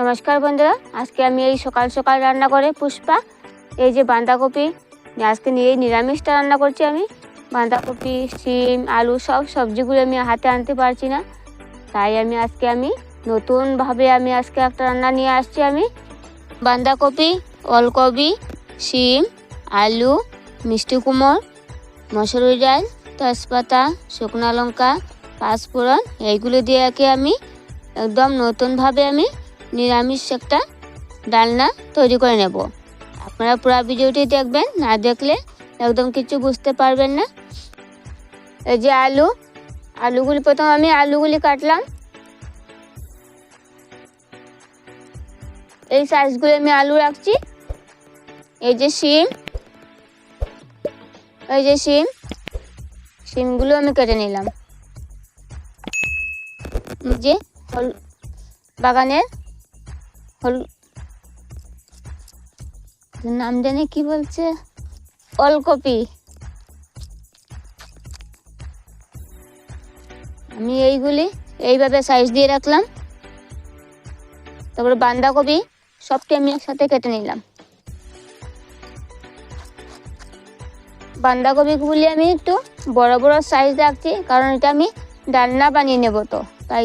নমস্কার বন্ধুরা, আজকে আমি এই সকাল সকাল রান্না করে পুষ্পা, এই যে বাঁধাকপি আজকে নিয়ে এই নিরামিষটা রান্না করছি আমি। বাঁধাকপি, শিম, আলু সব সবজিগুলো আমি হাতে আনতে পারছি না। তাই আমি আজকে আমি নতুনভাবে আমি আজকে একটা রান্না নিয়ে আসছি আমি। বাঁধাকপি, ওলকপি, শিম, আলু, মিষ্টি কুমড়, মসুরি ডাল, তেজপাতা, শুকনো লঙ্কা, পাঁচফোড়ন, এইগুলো দিয়ে আমি একদম নতুনভাবে আমি নিরামিষ একটা ডালনা তৈরি করে নেব। আপনারা পুরো ভিডিওটি দেখবেন, না দেখলে একদম কিছু বুঝতে পারবেন না। এই যে আলু, আলুগুলি প্রথম আমি আলুগুলি কাটলাম। এই সাইজগুলো আমি আলু রাখছি। এই যে শিম, এই যে শিম, শিমগুলো আমি কেটে নিলাম। যে বাগানের নাম জানি কি বলছে? ওলকপি। আমি এইগুলি এইভাবে সাইজ দিয়ে রাখলাম। তারপরে বাঁধাকপি সবকে আমি একসাথে কেটে নিলাম। বাঁধাকপিগুলি আমি একটু বড় বড় সাইজ রাখছি, কারণ এটা আমি ডান্না বানিয়ে নেব তো, তাই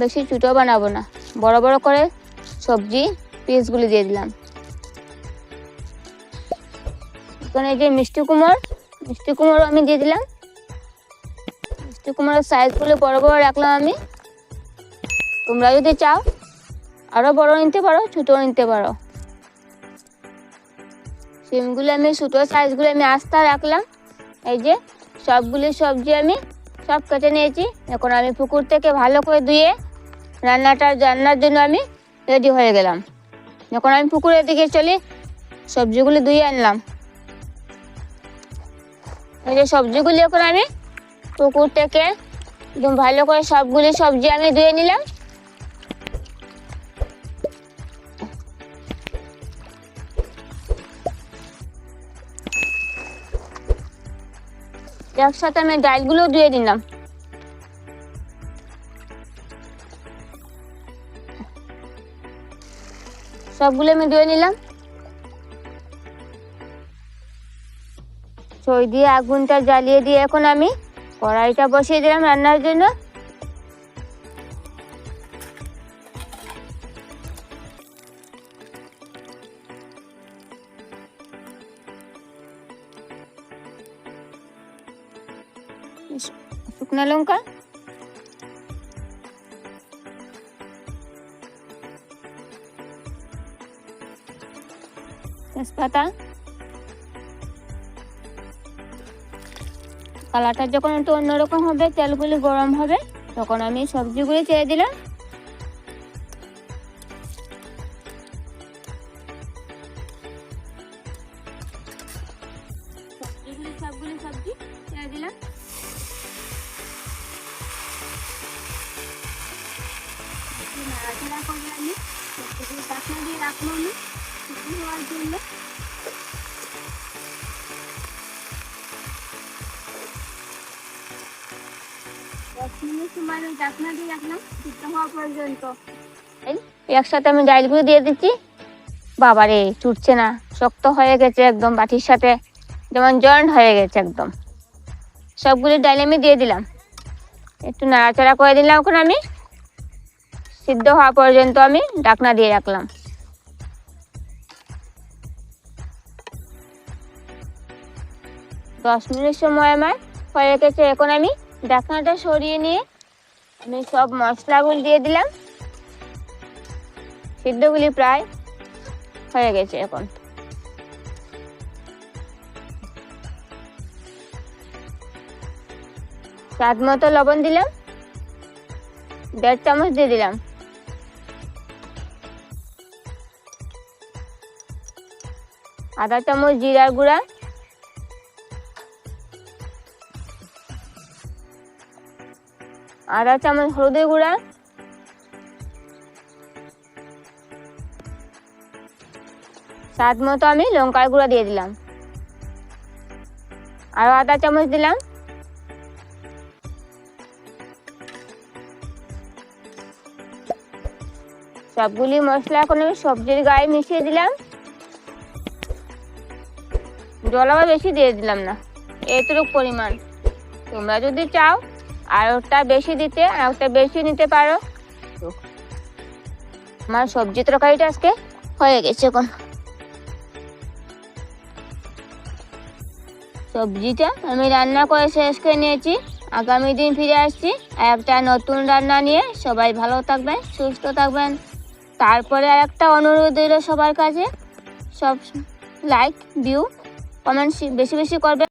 বেশি ছোটো বানাবো না। বড় বড় করে সবজি পিসগুলি দিয়ে দিলাম। এখানে যে মিষ্টি কুমড় মিষ্টি কুমড় আমি দিয়ে দিলাম। মিষ্টি কুমড়ের সাইজগুলো বড় বড় রাখলাম আমি। তোমরা যদি চাও আরও বড় নিতে পারো, ছোটো নিতে পারো। সিমগুলো আমি, ছোটো সাইজগুলো আমি আস্তা রাখলাম। এই যে সবগুলি সবজি আমি সব কেটে নিয়েছি। এখন আমি পুকুর থেকে ভালো করে ধুয়ে রান্নাটা, রান্নার জন্য আমি রেডি হয়ে গেলাম। যখন আমি পুকুরের দিকে চলি, সবজিগুলি ধুয়ে আনলাম। এই যে সবজিগুলি এখন আমি পুকুর থেকে একদম ভালো করে সবগুলি সবজি আমি ধুয়ে নিলাম। একসাথে আমি ডালগুলো ধুয়ে দিলাম সবগুলো আমি ধুয়ে নিলাম। সই দিয়ে আগুনটা জ্বালিয়ে দিয়ে এখন আমি কড়াইটা বসিয়ে দিলাম রান্নার জন্য। শুকনো লঙ্কা। তেজপাতা কালারটা যখন একটু অন্যরকম হবে, তেলগুলি গরম হবে, তখন আমি সবজিগুলি ছেড়ে দিলাম। সবজি রাখব আমি। একসাথে আমি ডালগুলো দিয়ে দিচ্ছি। বাবারে চুটছে না। শক্ত হয়ে গেছে একদম, বাটির সাথে যেমন জয়েন্ট হয়ে গেছে একদম। সবগুলি ডাইল আমি দিয়ে দিলাম। একটু নাড়াচাড়া করে দিলাম এখন আমি। সিদ্ধ হওয়া পর্যন্ত আমি ডাকনা দিয়ে রাখলাম। দশ মিনিট সময় আমার হয়ে গেছে। এখন আমি ডাকনাটা সরিয়ে নিয়ে আমি সব মশলাগুলো দিয়ে দিলাম। সিদ্ধগুলি প্রায় হয়ে গেছে এখন। স্বাদ মতো লবণ দিলাম। দেড় চামচ দিয়ে দিলাম। আধা চামচ জিরার গুঁড়া। আধা চামচ হলুদের গুঁড়া। স্বাদ মতো আমি লঙ্কার গুঁড়া দিয়ে দিলাম। আরও আধা চামচ দিলাম। সবগুলি মশলা এখন আমি সবজির গায়ে মিশিয়ে দিলাম। জল আবার বেশি দিয়ে দিলাম না এইটুকু পরিমাণ। তোমরা যদি চাও আর ওটা বেশি দিতে, আর ওটা বেশি নিতে পারো। আমার সবজি তরকারিটা আজকে হয়ে গেছে এখন। সবজিটা আমি রান্না করে শেষ করে নিয়েছি। আগামী দিন ফিরে আসছি। আর একটা নতুন রান্না নিয়ে সবাই ভালো থাকবেন, সুস্থ থাকবেন। তারপরে আর একটা অনুরোধ রইল সবার কাছে। সব লাইক ভিউ কমেন্ট বেশি বেশি করবেন